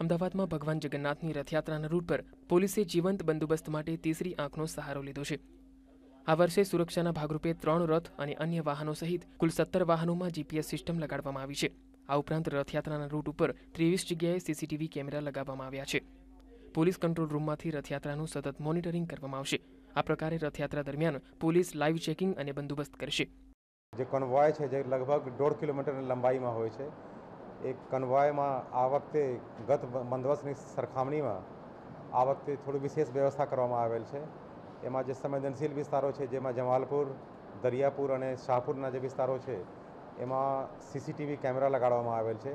અમદાવાદમાં ભગવાન જગન્નાથની રથયાત્રાના રૂટ પર પોલીસે જીવંત બંદોબસ્ત માટે તીસરી આંખનો સહારો લીધો છે. આ વર્ષે સુરક્ષાના ભાગરૂપે ત્રણ રથ અને અન્ય વાહનો સહિત કુલ સત્તર વાહનોમાં જીપીએસ સિસ્ટમ લગાડવામાં આવી છે. આ ઉપરાંત રથયાત્રાના રૂટ ઉપર ત્રેવીસ જગ્યાએ સીસીટીવી કેમેરા લગાવવામાં આવ્યા છે. પોલીસ કંટ્રોલ રૂમમાંથી રથયાત્રાનું સતત મોનિટરિંગ કરવામાં આવશે. આ પ્રકારે રથયાત્રા દરમિયાન પોલીસ લાઇવ ચેકિંગ અને બંદોબસ્ત કરશે. જે કન્વોય છે જે લગભગ દોઢ કિલોમીટરની લંબાઈમાં હોય છે. એ કન્વોયમાં આ વખતે ગત બંદોબસ્તની સરખામણીમાં આ વખતે થોડી વિશેષ વ્યવસ્થા કરવામાં આવેલ છે. એમાં જે સંવેદનશીલ વિસ્તારો છે, જેમાં જમાલપુર, દરિયાપુર અને શાહપુરના જે વિસ્તારો છે, એમાં સીસીટીવી કેમેરા લગાડવામાં આવેલ છે.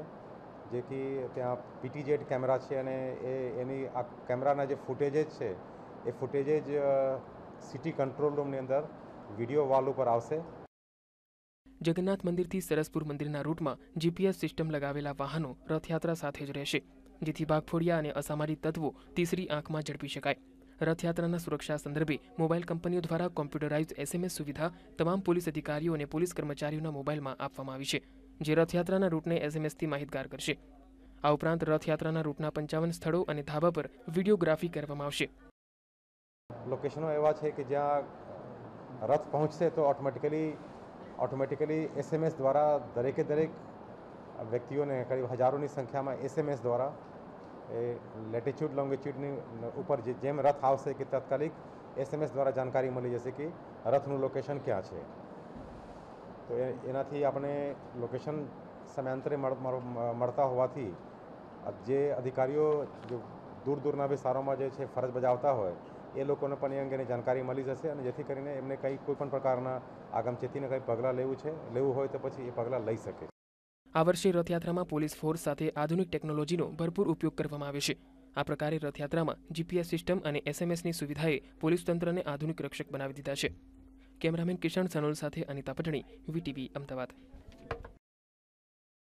જેથી ત્યાં પીટીજેડ કેમેરા છે અને એ, એની આ કેમેરાના જે ફૂટેજેજ છે, એ ફૂટેજેજ સિટી કંટ્રોલ રૂમની અંદર વીડિયો વાલ ઉપર આવશે. જગન્નાથ મંદિરથી સરસપુર મંદિરના રૂટમાં જીપીએસ સિસ્ટમ લગાવેલા વાહનો રથયાત્રા સાથે જ રહેશે. જેથી ભાગફોડિયા અને અસામાજિક તત્વો તીસરી આંખમાં ઝડપી શકાય. રથયાત્રાના સુરક્ષા સંદર્ભે મોબાઈલ કંપનીઓ દ્વારા કોમ્પ્યુટરાઇઝ એસએમએસ સુવિધા તમામ પોલીસ અધિકારીઓ અને પોલીસ કર્મચારીઓના મોબાઈલમાં આપવામાં આવી છે, જે રથયાત્રાના રૂટને એસએમએસથી માહિતગાર કરશે. આ ઉપરાંત રથયાત્રાના રૂટના પંચાવન સ્થળો અને ધાબા પર વિડીયોગ્રાફી કરવામાં આવશે. લોકેશનો એવા છે કે જ્યાં રથ પહોંચશે તો ઓટોમેટિકલી ઓટોમેટિકલી એસએમએસ દ્વારા દરેકે દરેક વ્યક્તિઓને કરીબ હજારોની સંખ્યામાં એસએમએસ દ્વારા એ લેટિટ્યૂડ લોંગિટ્યૂડની ઉપર જેમ રથ આવશે કે તાત્કાલિક એસએમએસ દ્વારા જાણકારી મળી જશે કે રથનું લોકેશન ક્યાં છે. તો એનાથી આપણે લોકેશન સમયાંતરે મળતા હોવાથી જે અધિકારીઓ જો દૂર દૂરના વિસ્તારોમાં જે છે ફરજ બજાવતા હોય એ લોકોને પણ એ અંગેની જાણકારી મળી જશે અને જેથી કરીને એમને કંઈ કોઈપણ પ્રકારના આગમચેતીને કંઈ પગલાં લેવું છે, લેવું હોય તો પછી એ પગલાં લઈ શકે. આ વર્ષે રથયાત્રામાં પોલીસ ફોર્સ સાથે આધુનિક ટેકનોલોજીનો ભરપૂર ઉપયોગ કરવામાં આવે છે. આ પ્રકારે રથયાત્રામાં જીપીએસ સિસ્ટમ અને એસએમએસની સુવિધાએ પોલીસ તંત્રને આધુનિક રક્ષક બનાવી દીધા છે. કેમેરામેન કિશન સનોલ સાથે અનિતા પટણી, વીટીવી અમદાવાદ.